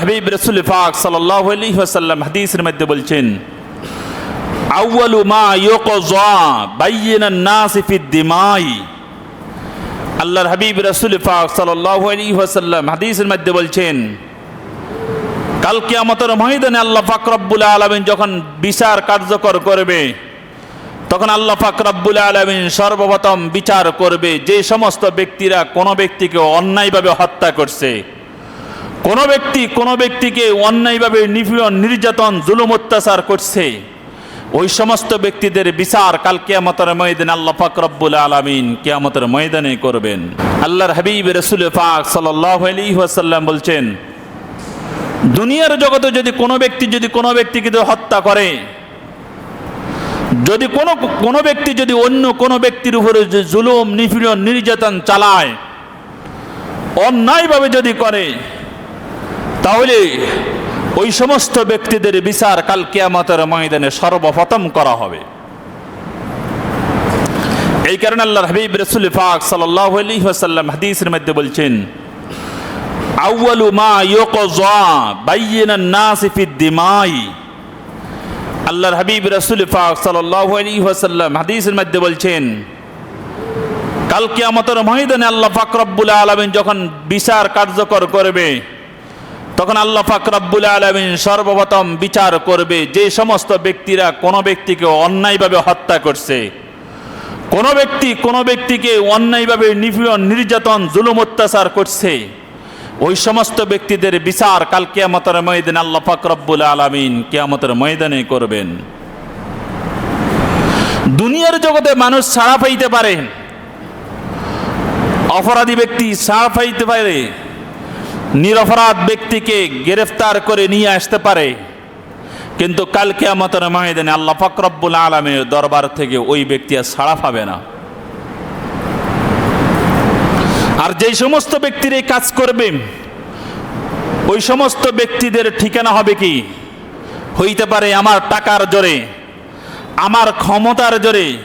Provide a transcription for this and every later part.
হাবিব রসুল পাক ওয়াসাল্লাম হাদিসের মধ্যে বলছেন, আউয়ালু মা ইউকযা বাইয়িনান নাস ফিদ দিমাই। আল্লাহর হাবিব রসুল পাক সাল্লাল্লাহু আলাইহি ওয়াসাল্লাম হাদিসের মধ্যে বলছেন, কাল কিয়ামতের ময়দানে আল্লাহ পাক রব্বুল আলামিন যখন বিচার কার্যকর করবে, তখন আল্লাহ পাক রব্বুল আলামিন সর্বপ্রথম বিচার করবে যে সমস্ত ব্যক্তিরা কোনো ব্যক্তিকে অন্যায়ভাবে হত্যা করছে। কোনো ব্যক্তি কোনো ব্যক্তিকে অন্যায়ভাবে নিপীড়ন, নির্যাতন, জুলুম, অত্যাচার করছে, ওই সমস্ত ব্যক্তিদের বিচার কাল কেয়ামতের ময়দানে আল্লাহ পাক রব্বুল আলামিন কেয়ামতের ময়দানে করবেন। আল্লাহর হাবিব রসুল পাক ওয়াসাল্লাম বলছেন, দুনিয়ার জগতে যদি কোনো ব্যক্তি যদি কোনো ব্যক্তিকে হত্যা করে, যদি কোনো কোনো ব্যক্তি যদি অন্য কোনো ব্যক্তির উপরে জুলুম, নিপীড়ন, নির্যাতন চালায়, অন্যায়ভাবে যদি করে তাহলে ওই সমস্ত ব্যক্তিদের বিচার কাল কেয়ামতের ময়দানে সর্বপ্রথম করা হবে। এই কারণে আল্লাহ হাবিব রসুল পাক সাল্লাল্লাহু আলাইহি ওয়াসাল্লাম হাদিসের মধ্যে বলছেন, আউয়ালু মা ইউকযা বাইয়িনান নাস ফিদ দিমাই। আল্লাহর হাবিব রসুল পাক সাল্লাল্লাহু আলাইহি ওয়াসাল্লাম হাদিসের মধ্যে বলছেন, কাল কিয়ামতের ময়দানে আল্লাহ পাক রব্বুল আলামিন যখন বিচার কার্যকর করবে তখন আল্লাহ পাক রব্বুল আলামিন সর্বপ্রথম বিচার করবে যে সমস্ত ব্যক্তিরা কোনো ব্যক্তিকে অন্যায়ভাবে হত্যা করছে। কোনো ব্যক্তি কোনো ব্যক্তিকে অন্যায়ভাবে নিপীড়ন, নির্যাতন, জুলুম, অত্যাচার করছে। ওই সমস্ত ব্যক্তিদের বিচার কাল কেয়ামতের ময়দানে আল্লাহ পাক রব্বুল আলামিন কেয়ামতের ময়দানে করবেন। দুনিয়ার জগতে মানুষ ছাড়া পাইতে পারে। অপরাধী ব্যক্তি ছাড়া পাইতে পারে। নিরপরাধ ব্যক্তিকে গ্রেফতার করে নিয়ে আসতে পারে। কিন্তু কালকে কেয়ামতের ময়দানে আল্লাহ ফকরব্বুল আলমের দরবার থেকে ওই ব্যক্তি আর ছাড়া পাবে না। আর যেই সমস্ত ব্যক্তির এই কাজ করবে, ওই সমস্ত ব্যক্তিদের ঠিকানা হবে কি? হইতে পারে আমার টাকার জোরে, আমার ক্ষমতার জোরে,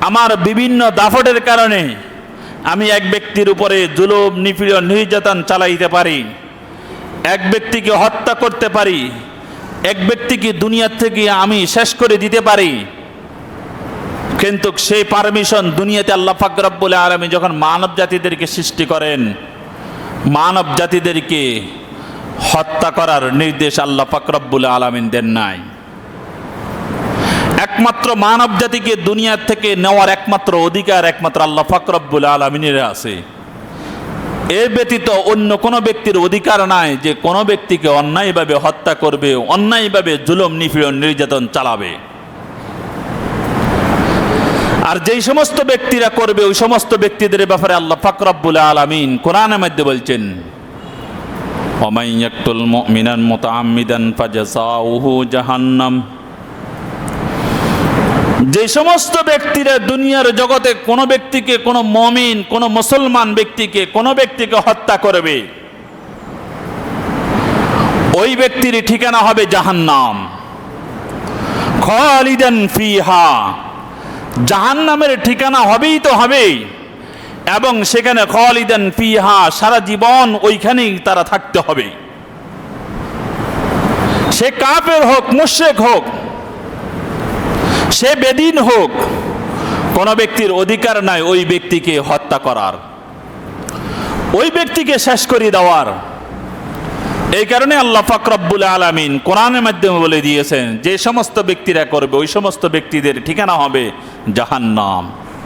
আমার বিভিন্ন দাফটের কারণে আমি এক ব্যক্তির উপরে জুলুম, নিপীড়ন, নির্যাতন চালাইতে পারি। এক ব্যক্তিকে হত্যা করতে পারি। এক ব্যক্তিকে দুনিয়ার থেকে আমি শেষ করে দিতে পারি। কিন্তু সেই পারমিশন দুনিয়াতে আল্লাহ ফাকরাবুল আলমী যখন মানব জাতিদেরকে সৃষ্টি করেন, মানব জাতিদেরকে হত্যা করার নির্দেশ আল্লাহ ফাকরাবুল আলমিন দেন নাই। একমাত্র মানব জাতিকে দুনিয়ার থেকে নেওয়ার একমাত্র অধিকার, একমাত্র আল্লাহ ফাকরাবুল আলমিনের আছে। এ ব্যতীত অন্য কোনো ব্যক্তির অধিকার নাই যে কোনো ব্যক্তিকে অন্যায়ভাবে হত্যা করবে, অন্যায়ভাবে জুলম, নিপীড়ন, নির্যাতন চালাবে। আর যেই সমস্ত ব্যক্তিরা করবে, ওই সমস্ত ব্যক্তিদের ব্যাপারে আল্লাহ ফাকরাবুল আলমিন কোরআনের মধ্যে বলছেন অমাইয়াক্তুল মিনান মোতামিদান ফাজাসাউহু জাহান্নাম। যে সমস্ত ব্যক্তিরা দুনিয়ার জগতে কোনো ব্যক্তিকে, কোনো মমিন, কোনো মুসলমান ব্যক্তিকে, কোনো ব্যক্তিকে হত্যা করবে, ওই ব্যক্তির ঠিকানা হবে জাহান্নাম। খালিদান ফিহা। জাহান্নামের ঠিকানা হবেই তো হবেই। এবং সেখানে খালিদান ফিহা, সারা জীবন ওইখানেই তারা থাকতে হবে। সে কাপের হোক মুশেক হোক সে বেদিন হোক, কোনো ব্যক্তির অধিকার নাই ওই ব্যক্তিকে হত্যা করার। ওই ব্যক্তিকে শেষ করে দেওয়ার। এই কারণে আল্লাহ ফাকরাবুল আলমিন কোরআনের মাধ্যমে বলে দিয়েছেন, যে সমস্ত ব্যক্তিরা করবে, ওই সমস্ত ব্যক্তিদের ঠিকানা হবে জাহান্নাম।